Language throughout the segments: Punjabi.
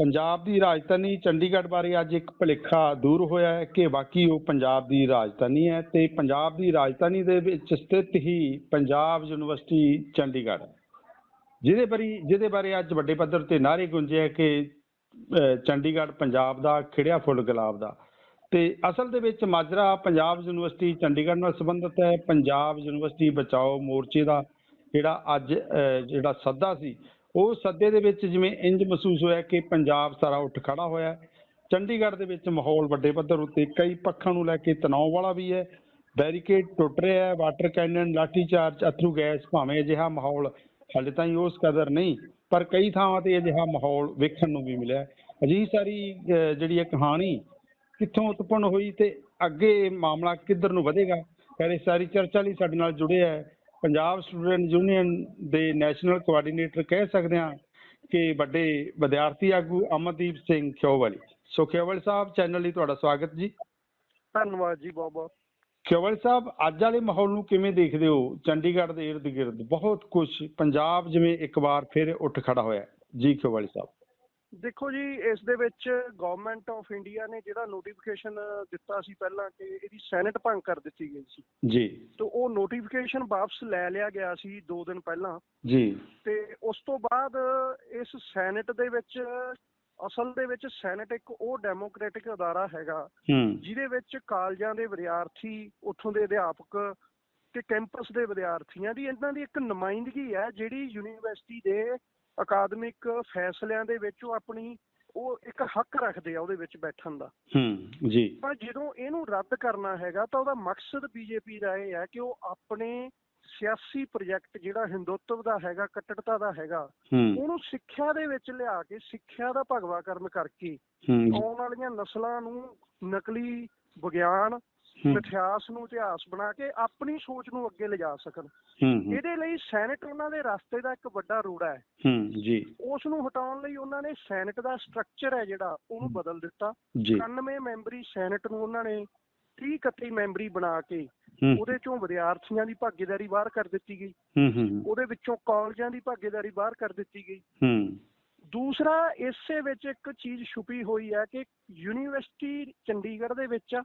ਪੰਜਾਬ ਦੀ ਰਾਜਧਾਨੀ ਚੰਡੀਗੜ੍ਹ ਬਾਰੇ ਅੱਜ ਇੱਕ ਭੁਲੇਖਾ ਦੂਰ ਹੋਇਆ ਹੈ ਕਿ ਵਾਕਈ ਉਹ ਪੰਜਾਬ ਦੀ ਰਾਜਧਾਨੀ ਹੈ ਤੇ ਪੰਜਾਬ ਦੀ ਰਾਜਧਾਨੀ ਦੇ ਵਿੱਚ ਸਥਿਤ ਹੀ ਪੰਜਾਬ ਯੂਨੀਵਰਸਿਟੀ ਚੰਡੀਗੜ੍ਹ ਜਿਹਦੇ ਬਾਰੇ ਜਿਹਦੇ ਬਾਰੇ ਅੱਜ ਵੱਡੇ ਪੱਧਰ ਤੇ ਨਾਅਰੇ ਗੂੰਜੇ ਹੈ ਕਿ ਚੰਡੀਗੜ੍ਹ ਪੰਜਾਬ ਦਾ ਖਿੜਿਆ ਫੁੱਲ ਗੁਲਾਬ ਦਾ। ਤੇ ਅਸਲ ਦੇ ਵਿੱਚ ਮਾਜਰਾ ਪੰਜਾਬ ਯੂਨੀਵਰਸਿਟੀ ਚੰਡੀਗੜ੍ਹ ਨਾਲ ਸੰਬੰਧਿਤ ਹੈ। ਪੰਜਾਬ ਯੂਨੀਵਰਸਿਟੀ ਬਚਾਓ ਮੋਰਚੇ ਦਾ ਜਿਹੜਾ ਅੱਜ ਜਿਹੜਾ ਸੱਦਾ ਸੀ ਉਹ ਸੱਦੇ ਦੇ ਵਿੱਚ ਜਿਵੇਂ ਇੰਜ ਮਹਿਸੂਸ ਹੋਇਆ ਕਿ ਪੰਜਾਬ ਸਾਰਾ ਉੱਠ ਖੜਾ ਹੋਇਆ ਚੰਡੀਗੜ੍ਹ ਦੇ ਵਿੱਚ ਮਾਹੌਲ ਵੱਡੇ ਪੱਧਰ ਉੱਤੇ, ਕਈ ਪੱਖਾਂ ਨੂੰ ਲੈ ਕੇ ਤਣਾਅ ਵਾਲਾ ਵੀ ਹੈ। ਬੈਰੀਕੇਡ ਟੁੱਟ ਰਿਹਾ ਹੈ, ਵਾਟਰ ਕੈਨਨ ਲਾਠੀ ਚਾਰਜ ਅਥਰੂ ਗੈਸ ਭਾਵੇਂ ਅਜਿਹਾ ਮਾਹੌਲ ਹਾਲੇ ਤਾਈਂ ਉਸ ਕਦਰ ਨਹੀਂ, ਪਰ ਕਈ ਥਾਵਾਂ ਤੇ ਅਜਿਹਾ ਮਾਹੌਲ ਵੇਖਣ ਨੂੰ ਵੀ ਮਿਲਿਆ ਅਜਿਹੀ ਸਾਰੀ ਜਿਹੜੀ ਇਹ ਕਹਾਣੀ ਕਿੱਥੋਂ ਉਤਪੰਨ ਹੋਈ ਤੇ ਅੱਗੇ ਮਾਮਲਾ ਕਿੱਧਰ ਨੂੰ ਵਧੇਗਾ, ਪਰ ਇਹ ਸਾਰੀ ਚਰਚਾ ਲਈ ਸਾਡੇ ਨਾਲ ਜੁੜੇ ਹੈ। ਪੰਜਾਬ ਸਟੂਡੈਂਟ ਯੂਨੀਅਨ ਦੇ ਨੈਸ਼ਨਲ ਕੋਆਰਡੀਨੇਟਰ ਕਹਿ ਸਕਦੇ ਹਾਂ ਕਿ ਵੱਡੇ ਵਿਦਿਆਰਥੀ ਆਗੂ ਅਮਨਦੀਪ ਸਿੰਘ ਖਿਓਵਲ। ਸੋ ਖਿਓਵਲ ਸਾਹਿਬ ਚੈਨਲ ਲਈ ਤੁਹਾਡਾ ਸਵਾਗਤ ਜੀ। ਧੰਨਵਾਦ ਜੀ ਬਹੁਤ ਬਹੁਤ। ਖਿਓਵਲ ਸਾਹਿਬ ਅੱਜ ਵਾਲੇ ਮਾਹੌਲ ਨੂੰ ਕਿਵੇਂ ਦੇਖਦੇ ਹੋ? ਚੰਡੀਗੜ੍ਹ ਦੇ ਇਰਦ ਗਿਰਦ ਬਹੁਤ ਕੁਝ ਪੰਜਾਬ ਜਿਵੇਂ ਇੱਕ ਵਾਰ ਫਿਰ ਉੱਠ ਖੜਾ ਹੋਇਆ। ਜੀ ਖਿਓਵਲ ਸਾਹਿਬ। ਦੇਖੋ ਜੀ ਇਸ ਦੇ ਵਿੱਚ ਗਵਰਨਮੈਂਟ ਆਫ ਇੰਡੀਆ ਨੇ ਜਿਹੜਾ ਨੋਟੀਫਿਕੇਸ਼ਨ ਦਿੱਤਾ ਸੀ ਪਹਿਲਾਂ ਕਿ ਇਹਦੀ ਸੈਨੇਟ ਭੰਗ ਕਰ ਦਿੱਤੀ ਗਈ ਸੀ। ਜੀ। ਤੇ ਉਹ ਨੋਟੀਫਿਕੇਸ਼ਨ ਵਾਪਸ ਲੈ ਲਿਆ ਗਿਆ ਸੀ 2 ਦਿਨ ਪਹਿਲਾਂ। ਜੀ। ਤੇ ਉਸ ਤੋਂ ਬਾਅਦ ਇਸ ਸੈਨੇਟ ਦੇ ਵਿੱਚ ਅਸਲ ਦੇ ਵਿੱਚ ਸੈਨੇਟ ਇੱਕ ਉਹ ਡੈਮੋਕ੍ਰੈਟਿਕ ਅਦਾਰਾ ਹੈਗਾ ਜਿਹਦੇ ਵਿੱਚ ਕਾਲਜਾਂ ਦੇ ਵਿਦਿਆਰਥੀ ਉੱਥੋਂ ਦੇ ਅਧਿਆਪਕ ਤੇ ਕੈਂਪਸ ਦੇ ਵਿਦਿਆਰਥੀਆਂ ਦੀ ਇਹਨਾਂ ਦੀ ਇੱਕ ਨੁਮਾਇੰਦਗੀ ਹੈ ਜਿਹੜੀ ਯੂਨੀਵਰਸਿਟੀ ਦੇ ਅਕਾਦਮਿਕ ਫੈਸਲਿਆਂ ਦੇ ਵਿੱਚ ਉਹ ਆਪਣੀ ਉਹ ਇੱਕ ਹੱਕ ਰੱਖਦੇ ਆ ਉਹਦੇ ਵਿੱਚ ਬੈਠਣ ਦਾ। ਹੂੰ ਜੀ। ਪਰ ਜਦੋਂ ਇਹਨੂੰ ਰੱਦ ਕਰਨਾ ਹੈਗਾ ਤਾਂ ਉਹਦਾ ਮਕਸਦ ਬੀਜੇਪੀ ਦਾ ਇਹ ਹੈ ਕਿ ਉਹ ਆਪਣੇ ਸਿਆਸੀ ਪ੍ਰੋਜੈਕਟ ਜਿਹੜਾ ਹਿੰਦੂਤਵ ਦਾ ਹੈਗਾ ਕੱਟੜਤਾ ਦਾ ਹੈਗਾ ਉਹਨੂੰ ਸਿੱਖਿਆ ਦੇ ਵਿੱਚ ਲਿਆ ਕੇ ਸਿੱਖਿਆ ਦਾ ਭਗਵਾਕਰਨ ਕਰਕੇ ਹੂੰ ਜੀ, ਆਉਣ ਵਾਲੀਆਂ ਨਸਲਾਂ ਨੂੰ ਨਕਲੀ ਵਿਗਿਆਨ ਇਤਿਹਾਸ ਨੂੰ ਇਤਿਹਾਸ ਬਣਾ ਕੇ ਆਪਣੀ ਸੋਚ ਨੂੰ ਅੱਗੇ ਲਿਜਾ ਸਕਣ। ਇਹਦੇ ਲਈ ਸੈਨੇਟ ਉਹਨਾਂ ਦੇ ਰਸਤੇ ਦਾ ਇੱਕ ਵੱਡਾ ਰੋੜਾ ਹੈ। ਹੂੰ ਜੀ। ਉਸ ਨੂੰ ਹਟਾਉਣ ਲਈ ਉਹਨਾਂ ਨੇ ਸੈਨੇਟ ਦਾ ਸਟਰਕਚਰ ਹੈ ਜਿਹੜਾ ਉਹਨੂੰ ਬਦਲ ਦਿੱਤਾ। ਜੀ। 91 ਮੈਂਬਰੀ ਸੈਨੇਟ ਨੂੰ ਉਹਨਾਂ ਨੇ 30 31 ਮੈਂਬਰੀ ਬਣਾ ਕੇ ਉਹਦੇ ਚੋਂ ਵਿਦਿਆਰਥੀਆਂ ਦੀ ਭਾਗੀਦਾਰੀ ਬਾਹਰ ਕਰ ਦਿੱਤੀ ਗਈ। ਹੂੰ ਹੂੰ ਉਹਦੇ ਵਿੱਚੋਂ ਕਾਲਜਾਂ ਦੀ ਭਾਗੀਦਾਰੀ ਬਾਹਰ ਕਰ ਦਿੱਤੀ ਗਈ। ਹੂੰ। ਦੂਸਰਾ ਇਸੇ ਵਿੱਚ ਇੱਕ ਚੀਜ਼ ਛੁਪੀ ਹੋਈ ਹੈ ਕਿ ਯੂਨੀਵਰਸਿਟੀ ਚੰਡੀਗੜ੍ਹ ਦੇ ਵਿੱਚ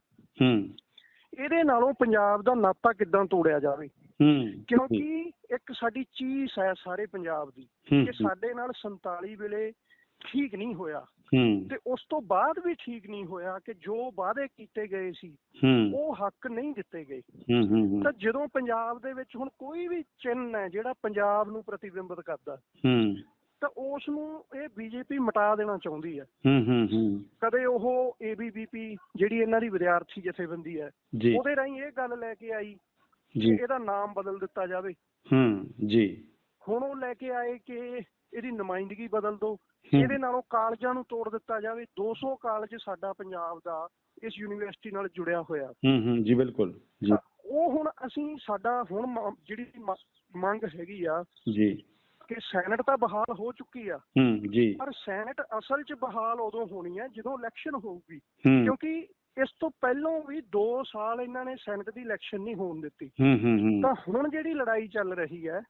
ਇਹਦੇ ਨਾਲੋਂ ਪੰਜਾਬ ਦਾ ਨਾਤਾ ਕਿੱਦਾਂ ਤੋੜਿਆ ਜਾਵੇ? ਹੂੰ ਕਿਉਂਕਿ ਇੱਕ ਸਾਡੀ ਚੀਜ਼ ਹੈ ਸਾਰੇ ਪੰਜਾਬ ਦੀ ਕਿ ਸਾਡੇ ਨਾਲ 47 ਵੇਲੇ ਠੀਕ ਨਹੀਂ ਹੋਇਆ। ਤੇ ਉਸ ਤੋਂ ਬਾਅਦ ਵੀ ਠੀਕ ਨਹੀਂ ਹੋਇਆ ਕਿ ਜੋ ਵਾਅਦੇ ਕੀਤੇ ਗਏ ਸੀ ਉਹ ਹੱਕ ਨਹੀਂ ਦਿੱਤੇ ਗਏ। ਤਾਂ ਜਦੋਂ ਪੰਜਾਬ ਦੇ ਵਿੱਚ ਹੁਣ ਕੋਈ ਵੀ ਚਿੰਨ੍ਹ ਹੈ ਜਿਹੜਾ ਪੰਜਾਬ ਨੂੰ ਪ੍ਰਤੀਬਿੰਬਤ ਕਰਦਾ ਤਾਂ ਉਸ ਨੂੰ ਇਹ ਬੀਜੇਪੀ ਮਿਟਾ ਦੇਣਾ ਚਾਹੁੰਦੀ ਹੈ। ਹੂੰ ਹੂੰ ਹੂੰ। ਕਦੇ ਉਹ ਏਬੀਵੀਪੀ ਜਿਹੜੀ ਇਹਨਾਂ ਦੀ ਵਿਦਿਆਰਥੀ ਜਥੇਬੰਦੀ ਹੈ ਉਹਦੇ ਰਾਹੀਂ ਇਹ ਗੱਲ ਲੈ ਕੇ ਆਈ ਜੀ। ਇਹਦਾ ਨਾਮ ਬਦਲ ਦਿੱਤਾ ਜਾਵੇ। ਹੂੰ ਜੀ। ਹੁਣ ਉਹ ਲੈ ਕੇ ਆਏ ਕਿ ਇਹਦੀ ਨੁਮਾਇੰਦਗੀ ਬਦਲ ਦਿਓ। ਇਹਦੇ ਨਾਲੋਂ ਕਾਲਜਾਂ ਨੂੰ ਤੋੜ ਦਿੱਤਾ ਜਾਵੇ। 200 ਕਾਲਜ ਸਾਡਾ ਪੰਜਾਬ ਦਾ ਇਸ ਯੂਨੀਵਰਸਿਟੀ ਨਾਲ ਜੁੜਿਆ ਹੋਇਆ। ਹੂੰ ਹੂੰ ਜੀ ਬਿਲਕੁਲ ਜੀ। ਉਹ ਹੁਣ ਅਸੀਂ ਸਾਡਾ ਹੁਣ ਜਿਹੜੀ ਮੰਗ ਹੈਗੀ ਆ ਜੀ। ਕਿ ਸੈਨੇਟ ਤਾਂ ਬਹਾਲ ਹੋ ਚੁੱਕੀ ਆ। ਹੂੰ ਜੀ। ਪਰ ਸੈਨੇਟ ਅਸਲ 'ਚ ਬਹਾਲ ਉਦੋਂ ਹੋਣੀ ਹੈ ਜਦੋਂ ਇਲੈਕਸ਼ਨ ਹੋਊਗੀ। ਕਿਉਂਕਿ ਇਸ ਤੋਂ ਪਹਿਲਾਂ ਵੀ 2 ਸਾਲ ਇਹਨਾਂ ਨੇ ਸੈਨੇਟ ਦੀ ਇਲੈਕਸ਼ਨ ਨਹੀਂ ਹੋਣ ਦਿੱਤੀ। ਹੂੰ ਹੂੰ ਹੂੰ। ਤਾਂ ਹੁਣ ਜਿਹੜੀ ਲੜਾਈ ਚੱਲ ਰਹੀ ਹੈ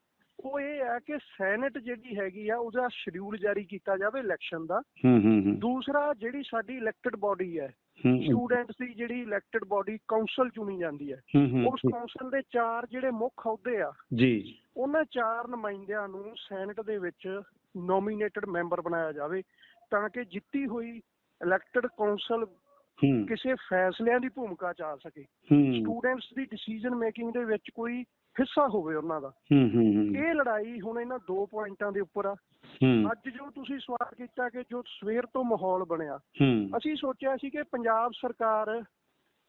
ਉਹ ਇਹ ਹੈ ਕਿ ਸੈਨੇਟ ਜਿਹੜੀ ਹੈਗੀ ਆ ਉਹਦਾ ਸ਼ਡਿਊਲ ਜਾਰੀ ਕੀਤਾ ਜਾਵੇ ਇਲੈਕਸ਼ਨ ਦਾ। ਹੂੰ ਹੂੰ ਦੂਸਰਾ ਜਿਹੜੀ ਸਾਡੀ ਇਲੈਕਟਡ ਬਾਡੀ ਹੈ ਸਟੂਡੈਂਟਸ ਦੀ ਜਿਹੜੀ ਇਲੈਕਟਡ ਬਾਡੀ ਕਾਉਂਸਲ ਚੁਣੀ ਜਾਂਦੀ ਹੈ ਉਸ ਕਾਉਂਸਲ ਦੇ ਚਾਰ ਜਿਹੜੇ ਮੁੱਖ ਅਹੁਦੇ ਆ ਜੀ। ਉਹਨਾਂ ਚਾਰ ਨੁਮਾਇੰਦਿਆਂ ਨੂੰ ਸੈਨੇਟ ਦੇ ਵਿੱਚ ਨੋਮੀਨੇਟਡ ਮੈਂਬਰ ਬਣਾਇਆ ਜਾਵੇ ਤਾਂ ਕਿ ਜਿੱਤੀ ਹੋਈ ਇਲੈਕਟਡ ਕਾਉਂਸਲ ਕਿਸੇ ਫੈਸਲਿਆਂ ਦੀ ਭੂਮਿਕਾ ਚ ਆ ਸਕੇ। ਸਟੂਡੈਂਟਸ ਦੀ ਡਿਸੀਜਨ ਮੇਕਿੰਗ ਦੇ ਵਿੱਚ ਕੋਈ ਹਿੱਸਾ ਹੋਵੇ ਉਹਨਾਂ ਦਾ। ਹੂੰ ਹੂੰ ਇਹ ਲੜਾਈ ਹੁਣ ਇਹਨਾਂ ਦੋ ਪੁਆਇੰਟਾਂ ਦੇ ਉੱਪਰ ਆ। ਅੱਜ ਜੋ ਤੁਸੀਂ ਸਵਾਲ ਕੀਤਾ ਕਿ ਜੋ ਸਵੇਰ ਤੋਂ ਮਾਹੌਲ ਬਣਿਆ ਅਸੀਂ ਸੋਚਿਆ ਸੀ ਕਿ ਪੰਜਾਬ ਸਰਕਾਰ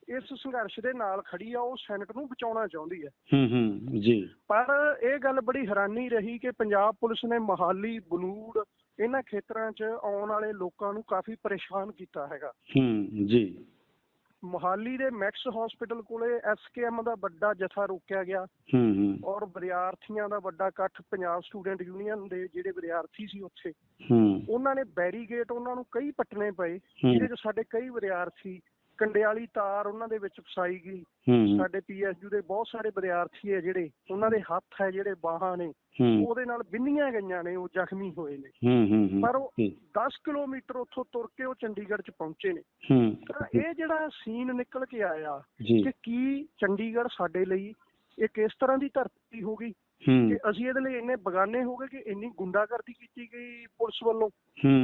ਇਸ ਸੰਘਰਸ਼ ਦੇ ਨਾਲ ਖੜੀ ਆ ਉਹ ਸੈਨੇਟ ਨੂੰ ਬਚਾਉਣਾ ਚਾਹੁੰਦੀ ਹੈ। ਹੂੰ ਹੂੰ ਜੀ। ਪਰ ਇਹ ਗੱਲ ਬੜੀ ਹੈਰਾਨੀ ਰਹੀ ਕਿ ਪੰਜਾਬ ਪੁਲਿਸ ਨੇ ਮਹਾਲੀ ਬਨੂੜ ਇਹਨਾਂ ਖੇਤਰਾਂ 'ਚ ਆਉਣ ਵਾਲੇ ਲੋਕਾਂ ਨੂੰ ਕਾਫੀ ਪਰੇਸ਼ਾਨ ਕੀਤਾ ਹੈਗਾ। ਹੂੰ ਜੀ। ਮੋਹਾਲੀ ਦੇ ਮੈਕਸ ਹਸਪੀਟਲ ਕੋਲੇ ਐਸਕੇਐਮ ਦਾ ਵੱਡਾ ਜਥਾ ਰੋਕਿਆ ਗਿਆ। ਹੂੰ ਹੂੰ। ਔਰ ਵਿਦਿਆਰਥੀਆਂ ਦਾ ਵੱਡਾ ਇਕੱਠ ਪੰਜਾਬ ਸਟੂਡੈਂਟ ਯੂਨੀਅਨ ਦੇ ਜਿਹੜੇ ਵਿਦਿਆਰਥੀ ਸੀ ਉੱਥੇ। ਹੂੰ। ਉਹਨਾਂ ਨੇ ਬੈਰੀਗੇਟ ਉਹਨਾਂ ਨੂੰ ਕਈ ਪੱਟਣੇ ਪਏ। ਜਿਹਦੇ 'ਚ ਸਾਡੇ ਕਈ ਵਿਦਿਆਰਥੀ ਕੰਡਿਆਲੀ ਤਾਰ ਉਹਨਾਂ ਦੇ ਵਿੱਚ ਫਸਾਈ ਗਈ। ਸਾਡੇ ਪੀਐਸਯੂ ਦੇ ਬਹੁਤ ਸਾਰੇ ਵਿਦਿਆਰਥੀ ਹੈ ਜਿਹੜੇ ਉਹਨਾਂ ਦੇ ਹੱਥ ਹੈ ਜਿਹੜੇ ਬਾਹਾਂ ਨੇ ਉਹਦੇ ਨਾਲ ਬਿੰਨੀਆਂ ਗਈਆਂ ਨੇ ਉਹ ਜ਼ਖਮੀ ਹੋਏ ਨੇ। ਪਰ ਉਹ ਜੀ, 10 ਕਿਲੋਮੀਟਰ ਉੱਥੋਂ ਤੁਰ ਕੇ ਉਹ ਚੰਡੀਗੜ੍ਹ ਚ ਪਹੁੰਚੇ ਨੇ। ਤਾਂ ਇਹ ਜਿਹੜਾ ਸੀਨ ਨਿਕਲ ਕੇ ਆਇਆ ਕਿ ਕੀ ਚੰਡੀਗੜ੍ਹ ਸਾਡੇ ਲਈ ਇੱਕ ਇਸ ਤਰ੍ਹਾਂ ਦੀ ਧਰਤੀ ਹੋ ਗਈ ਕਿ ਅਸੀਂ ਇਹਦੇ ਲਈ ਇੰਨੇ ਬਗਾਨੇ ਹੋ ਗਏ ਕਿ ਇੰਨੀ ਗੁੰਡਾਗਰਦੀ ਕੀਤੀ ਗਈ ਪੁਲਿਸ ਵੱਲੋਂ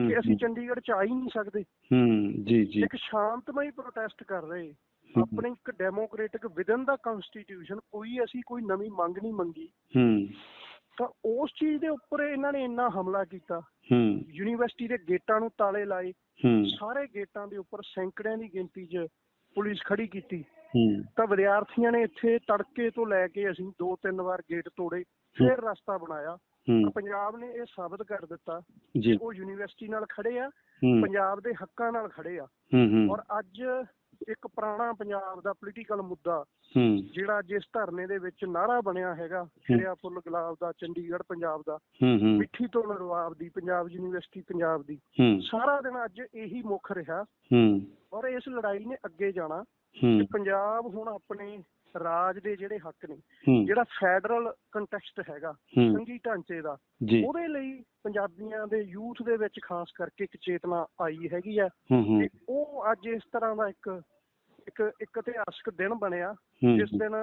ਕਿ ਅਸੀਂ ਚੰਡੀਗੜ੍ਹ ਚ ਆ ਹੀ ਨਹੀਂ ਸਕਦੇ। ਹੂੰ ਜੀ ਜੀ। ਇੱਕ ਸ਼ਾਂਤਮਈ ਪ੍ਰੋਟੈਸਟ ਕਰ ਰਹੇ। ਆਪਣੀ ਇੱਕ ਡੈਮੋਕ੍ਰੈਟਿਕ ਵਿਦਨ ਦਾ ਕਨਸਟੀਟਿਊਸ਼ਨ ਕੋਈ ਅਸੀਂ ਕੋਈ ਨਵੀਂ ਮੰਗ ਨਹੀਂ ਮੰਗੀ। ਹੂੰ। ਤਾਂ ਉਸ ਚੀਜ਼ ਦੇ ਉੱਪਰ ਇਹਨਾਂ ਨੇ ਇੰਨਾ ਹਮਲਾ ਕੀਤਾ। ਹੂੰ। ਯੂਨੀਵਰਸਿਟੀ ਦੇ ਗੇਟਾਂ ਨੂੰ ਤਾਲੇ ਲਾਏ। ਹੂੰ। ਸਾਰੇ ਗੇਟਾਂ ਦੇ ਉੱਪਰ ਸੈਂਕੜਿਆਂ ਦੀ ਗਿਣਤੀ 'ਚ ਪੁਲਿਸ ਖੜੀ ਕੀਤੀ। ਤਾਂ ਵਿਦਿਆਰਥੀਆਂ ਨੇ ਇੱਥੇ ਤੜਕੇ ਤੋਂ ਲੈ ਕੇ ਅਸੀਂ ਦੋ ਤਿੰਨ ਵਾਰ ਗੇਟ ਤੋੜੇ ਫਿਰ ਰਸਤਾ ਬਣਾਇਆ। ਪੰਜਾਬ ਨੇ ਇਹ ਸਾਬਤ ਕਰ ਦਿੱਤਾ ਜੀ। ਉਹ ਯੂਨੀਵਰਸਿਟੀ ਨਾਲ ਖੜੇ ਆ ਪੰਜਾਬ ਦੇ ਹੱਕਾਂ ਨਾਲ ਖੜੇ ਆ। ਔਰ ਅੱਜ ਇੱਕ ਪੁਰਾਣਾ ਪੰਜਾਬ ਦਾ ਪੋਲੀਟੀਕਲ ਮੁੱਦਾ ਜਿਹੜਾ ਜਿਸ ਧਰਨੇ ਦੇ ਵਿੱਚ ਨਾਰਾ ਬਣਿਆ ਹੈਗਾ ਖਿੜਿਆ ਫੁੱਲ ਗੁਲਾਬ ਦਾ ਚੰਡੀਗੜ੍ਹ ਪੰਜਾਬ ਦਾ ਮਿੱਠੀ ਤੋਂ ਨਰਵਾਬ ਦੀ ਪੰਜਾਬ ਯੂਨੀਵਰਸਿਟੀ ਪੰਜਾਬ ਦੀ। ਸਾਰਾ ਦਿਨ ਅੱਜ ਇਹੀ ਮੁੱਖ ਰਿਹਾ। ਔਰ ਇਸ ਲੜਾਈ ਨੇ ਅੱਗੇ ਜਾਣਾ। ਕਿ ਪੰਜਾਬ ਹੁਣ ਆਪਣੇ ਰਾਜ ਦੇ ਜਿਹੜੇ ਹੱਕ ਨੇ ਜਿਹੜਾ ਫੈਡਰਲ ਕੰਟੈਕਸਟ ਹੈਗਾ ਸੰਘੀ ਢਾਂਚੇ ਦਾ ਉਹਦੇ ਲਈ ਪੰਜਾਬੀਆਂ ਦੇ ਯੂਥ ਦੇ ਵਿੱਚ ਖਾਸ ਕਰਕੇ ਇੱਕ ਚੇਤਨਾ ਆਈ ਹੈਗੀ ਆ। ਤੇ ਉਹ ਅੱਜ ਇਸ ਤਰ੍ਹਾਂ ਦਾ ਇੱਕ ਇੱਕ ਇੱਕ ਇਤਿਹਾਸਕ ਦਿਨ ਬਣਿਆ ਜਿਸ ਦਿਨ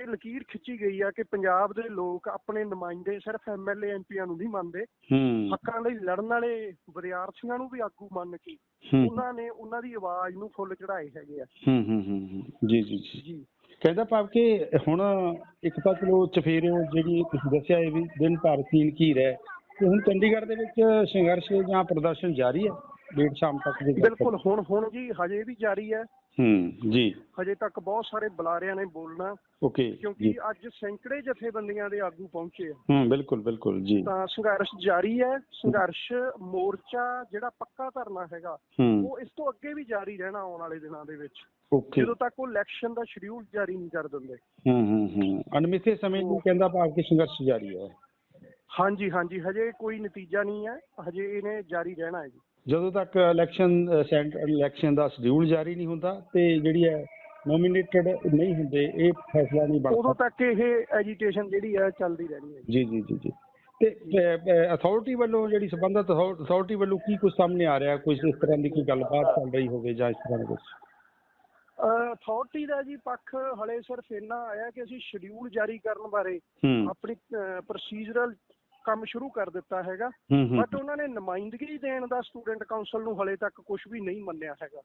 ਇਹ ਲਕੀਰ ਖਿੱਚੀ ਗਈ ਆ ਕਿ ਪੰਜਾਬ ਦੇ ਲੋਕ ਆਪਣੇ ਨੁਮਾਇੰਦੇ ਸਿਰਫ ਐਮਐਲਏ ਐਮਪੀਆਂ ਨੂੰ ਨਹੀਂ ਮੰਨਦੇ। ਹੱਕਾਂ ਲਈ ਲੜਨ ਵਾਲੇ ਵਿਦਿਆਰਥੀਆਂ ਨੂੰ ਵੀ ਆਗੂ ਮੰਨ ਕੇ ਉਹਨਾਂ ਨੇ ਉਹਨਾਂ ਦੀ ਆਵਾਜ਼ ਨੂੰ ਫੁੱਲ ਚੜਾਏ ਹੈਗੇ ਆ। ਹੂੰ ਹੂੰ ਹੂੰ ਹੂੰ। ਜੀ ਜੀ ਜੀ। ਕਹਿੰਦਾ ਭਾਵ ਕਿ ਹੁਣ ਇੱਕ ਤਾਂ ਚਲੋ ਚਫੇਰੇ ਜਿਹੜੀ ਤੁਸੀਂ ਦੱਸਿਆ ਇਹ ਵੀ ਦਿਨ ਭਰ ਸੀਨ ਕੀ ਰਹਿ ਤੇ ਹੁਣ ਚੰਡੀਗੜ੍ਹ ਦੇ ਵਿੱਚ ਸੰਘਰਸ਼ ਜਾਂ ਪ੍ਰਦਰਸ਼ਨ ਜਾਰੀ ਹੈ? ਲੇਟ ਸ਼ਾਮ ਤੱਕ ਦੇ ਬਿਲਕੁਲ ਹੁਣ ਹੁਣ ਜੀ ਹਜੇ ਵੀ ਜਾਰੀ ਹੈ। ਹੂੰ ਜੀ। ਹਜੇ ਤੱਕ ਬਹੁਤ ਸਾਰੇ ਬੁਲਾਰਿਆਂ ਨੇ ਬੋਲਣਾ। ਓਕੇ ਕਿਉਂਕਿ ਅੱਜ ਸੈਂਕੜੇ ਜਥੇਬੰਦੀਆਂ ਦੇ ਆਗੂ ਪਹੁੰਚੇ ਆ। ਹੂੰ ਬਿਲਕੁਲ ਬਿਲਕੁਲ ਜੀ। ਤਾਂ ਸੰਘਰਸ਼ ਜਾਰੀ ਹੈ। ਸੰਘਰਸ਼ ਮੋਰਚਾ ਜਿਹੜਾ ਪੱਕਾ ਧਰਨਾ ਹੈਗਾ ਉਹ ਇਸ ਤੋਂ ਅੱਗੇ ਵੀ ਜਾਰੀ ਰਹਿਣਾ ਆਉਣ ਵਾਲੇ ਦਿਨਾਂ ਦੇ ਵਿੱਚ। ਓਕੇ। ਜਦੋਂ ਤੱਕ ਉਹ ਇਲੈਕਸ਼ਨ ਦਾ ਸ਼ਡਿਊਲ ਜਾਰੀ ਨਹੀਂ ਕਰ ਦਿੰਦੇ। ਹੂੰ ਹੂੰ ਹੂੰ। ਅਨਮਿੱਥੇ ਸਮੇਂ ਨੂੰ ਕਹਿੰਦਾ ਭਾਵ ਕਿ ਸੰਘਰਸ਼ ਜਾਰੀ ਹੈ। ਹਾਂਜੀ ਹਾਂਜੀ। ਹਜੇ ਕੋਈ ਨਤੀਜਾ ਨਹੀਂ ਹੈ। ਹਜੇ ਇਹਨੇ ਜਾਰੀ ਰਹਿਣਾ ਹੈ ਜੀ। ਜਦੋਂ ਤੱਕ ਇਲੈਕਸ਼ਨ ਸੈਂਟਰ ਇਲੈਕਸ਼ਨ ਦਾ ਸ਼ਡਿਊਲ ਜਾਰੀ ਨਹੀਂ ਹੁੰਦਾ ਤੇ ਜਿਹੜੀ ਹੈ ਨੋਮੀਨੇਟਡ ਨਹੀਂ ਹੁੰਦੇ ਇਹ ਫੈਸਲਾ ਨਹੀਂ ਉਦੋਂ ਬਣਦਾ ਤੱਕ ਇਹ ਐਜੀਟੇਸ਼ਨ ਜਿਹੜੀ ਹੈ ਚੱਲਦੀ ਰਹਿਣੀ ਹੈ ਜੀ। ਜੀ ਜੀ ਜੀ ਤੇ ਅਥਾਰਟੀ ਵੱਲੋਂ ਜਿਹੜੀ ਸੰਬੰਧਤ ਅਥਾਰਟੀ ਵੱਲੋਂ ਕੀ ਕੁਝ ਸਾਹਮਣੇ ਆ ਰਿਹਾ? ਕੋਈ ਇਸ ਤਰ੍ਹਾਂ ਦੀ ਕੋਈ ਗੱਲਬਾਤ ਚੱਲ ਰਹੀ ਹੋਵੇ ਜਾਂ ਇਸ ਤਰ੍ਹਾਂ ਦਾ ਕੁਝ ਅਥਾਰਟੀ ਦਾ ਜੀ ਪੱਖ ਹਲੇ ਸਿਰਫ ਇੰਨਾ ਆਇਆ ਕਿ ਅਸੀਂ ਸ਼ਡਿਊਲ ਜਾਰੀ ਕਰਨ ਬਾਰੇ ਆਪਣੀ ਪ੍ਰੋਸੀਜਰਲ ਕੰਮ ਸ਼ੁਰੂ ਕਰ ਦਿੱਤਾ ਹੈਗਾ। ਬਟ ਉਹਨਾਂ ਨੇ ਨੁਮਾਇੰਦਗੀ ਦੇਣ ਦਾ ਸਟੂਡੈਂਟ ਕਾਉਂਸਲ ਨੂੰ ਹਲੇ ਤੱਕ ਕੁਝ ਵੀ ਨਹੀਂ ਮੰਨਿਆ ਹੈਗਾ।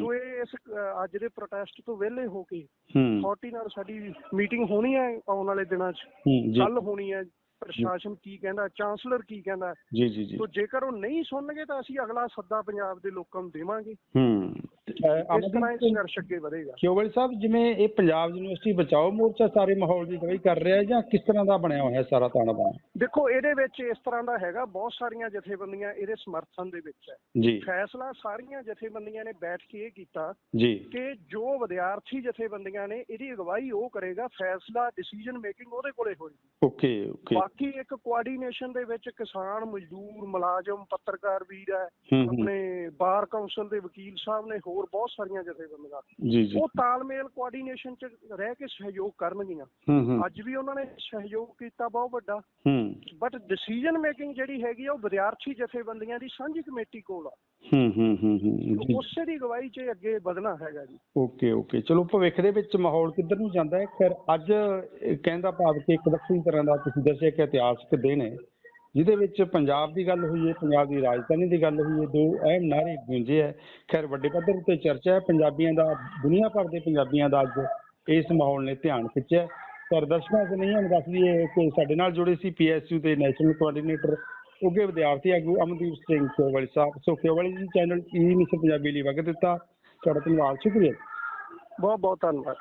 ਸੋ ਇਹ ਇਸ ਅੱਜ ਦੇ ਪ੍ਰੋਟੈਸਟ ਤੋਂ ਵਿਹਲੇ ਹੋ ਕੇ ਅਥਾਰਟੀ ਨਾਲ ਸਾਡੀ ਮੀਟਿੰਗ ਹੋਣੀ ਹੈ ਆਉਣ ਵਾਲੇ ਦਿਨਾਂ 'ਚ? ਕੱਲ ਹੋਣੀ ਹੈ। ਪ੍ਰਸ਼ਾਸਨ ਕੀ ਕਹਿੰਦਾ ਚਾਂਸਲਰ ਕੀ ਕਹਿੰਦਾ? ਜੀ ਜੀ ਜੀ। ਸੋ ਜੇਕਰ ਉਹ ਨਹੀਂ ਸੁਣਨਗੇ ਤਾਂ ਅਸੀਂ ਅਗਲਾ ਸੱਦਾ ਪੰਜਾਬ ਦੇ ਲੋਕਾਂ ਨੂੰ ਦੇਵਾਂਗੇ। ਸੰਘਰਸ਼ ਅੱਗੇ ਵਧੇਗਾ। ਕਿਉਵਲ ਸਾਹਿਬ ਜਿਵੇਂ ਇਹ ਪੰਜਾਬ ਯੂਨੀਵਰਸਿਟੀ ਬਚਾਓ ਮੋਰਚਾ ਸਾਰੇ ਮਾਹੌਲ ਦੀ ਗਵਾਹੀ ਕਰ ਰਿਹਾ ਹੈ ਜਾਂ ਕਿਸ ਤਰ੍ਹਾਂ ਦਾ ਬਣਿਆ ਹੋਇਆ ਸਾਰਾ ਤਾਣਾ ਬਾਣਾ? ਦੇਖੋ ਇਹਦੇ ਵਿੱਚ ਇਸ ਤਰ੍ਹਾਂ ਦਾ ਹੈਗਾ ਬਹੁਤ ਸਾਰੀਆਂ ਜਥੇਬੰਦੀਆਂ ਇਹਦੇ ਸਮਰਥਨ ਦੇ ਵਿੱਚ ਹੈ। ਜੀ। ਫੈਸਲਾ ਸਾਰੀਆਂ ਜਥੇਬੰਦੀਆਂ ਨੇ ਬੈਠ ਕੇ ਇਹ ਕੀਤਾ ਜੀ। ਕਿ ਜੋ ਵਿਦਿਆਰਥੀ ਜਥੇਬੰਦੀਆਂ ਨੇ ਇਹਦੀ ਅਗਵਾਈ ਉਹ ਕਰੇਗਾ ਫੈਸਲਾ ਡਿਸੀਜਨ ਮੇਕਿੰਗ ਉਹਦੇ ਕੋਲੇ ਹੋਏਗੀ। Okay okay. ਬਾਕੀ ਇੱਕ ਕੋਆਰਡੀਨੇਸ਼ਨ ਦੇ ਵਿੱਚ ਕਿਸਾਨ ਮਜ਼ਦੂਰ ਮੁਲਾਜ਼ਮ ਪੱਤਰਕਾਰ ਵੀਰ ਹੈ ਆਪਣੇ ਬਾਰ ਕਾਉਂਸਲ ਦੇ ਵਕੀਲ ਸਾਹਿਬ ਨੇ ਹੋਰ ਬਹੁਤ ਸਾਰੀਆਂ ਜਥੇਬੰਦੀਆਂ ਜੀ ਜੀ। ਉਹ ਤਾਲਮੇਲ ਕੋਆਰਡੀਨੇਸ਼ਨ ਚ ਰਹਿ ਕੇ ਸਹਿਯੋਗ ਕਰਨਗੀਆਂ। ਅੱਜ ਵੀ ਉਹਨਾਂ ਨੇ ਸਹਿਯੋਗ ਕੀਤਾ ਬਹੁਤ ਵੱਡਾ। ਬਟ ਡਿਸੀਜਨ ਮੇਕਿੰਗ ਜਿਹੜੀ ਹੈਗੀ ਆ ਉਹ ਵਿਦਿਆਰਥੀ ਜਥੇਬੰਦੀਆਂ ਦੀ ਸਾਂਝੀ ਕਮੇਟੀ ਕੋਲ ਆ। ਹੂੰ ਹੂੰ ਹੂੰ ਹੂੰ ਜੀ ਉਸੇ ਦੀ ਅਗਵਾਈ 'ਚ ਅੱਗੇ ਵਧਣਾ ਹੈਗਾ ਜੀ। Okay okay. ਚਲੋ ਭਵਿੱਖ ਦੇ ਵਿੱਚ ਮਾਹੌਲ ਕਿੱਧਰ ਨੂੰ ਜਾਂਦਾ ਹੈ? ਖੈਰ ਅੱਜ ਕਹਿੰਦਾ ਭਾਵ ਕਿ ਇੱਕ ਵੱਖਰੀ ਤਰ੍ਹਾਂ ਦਾ ਤੁਸੀਂ ਦੱਸਿਆ ਕਿ ਇਤਿਹਾਸਕ ਦਿਨ ਹੈ। ਜਿਹਦੇ ਵਿੱਚ ਪੰਜਾਬ ਦੀ ਗੱਲ ਹੋਈ ਹੈ ਪੰਜਾਬ ਦੀ ਰਾਜਧਾਨੀ ਦੀ ਗੱਲ ਹੋਈ ਹੈ ਦੋ ਅਹਿਮ ਨਾਅਰੇ ਗੂੰਜੇ ਹੈ। ਖੈਰ ਵੱਡੇ ਪੱਧਰ ਤੇ ਚਰਚਾ ਹੈ ਪੰਜਾਬੀਆਂ ਦਾ ਦੁਨੀਆ ਭਰ ਦੇ ਪੰਜਾਬੀਆਂ ਦਾ ਅੱਜ ਇਸ ਮਾਹੌਲ ਨੇ ਧਿਆਨ ਖਿੱਚਿਆ ਪਰ ਦਰਸ਼ਕਾਂ ਦੇ ਨਹੀਂ ਦੱਸ ਦਈਏ ਕਿ ਸਾਡੇ ਨਾਲ ਜੁੜੇ ਸੀ ਪੀਐਸਯੂ ਦੇ ਨੈਸ਼ਨਲ ਕੋਆਰਡੀਨੇਟਰ ਉੱਗੇ ਵਿਦਿਆਰਥੀ ਆਗੂ Amandeep Singh ਕੋਵਲ Sahib. So Kowal ji channel e ਈ ਨਿਸ਼ ਪੰਜਾਬੀ ਲਈ ਵਕਤ ਦਿੱਤਾ। ਤੁਹਾਡਾ ਧੰਨਵਾਦ ਸ਼ੁਕਰੀਆ। ਬਹੁਤ ਬਹੁਤ ਧੰਨਵਾਦ।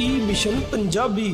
ਈ ਮਿਸ਼ਨ ਪੰਜਾਬੀ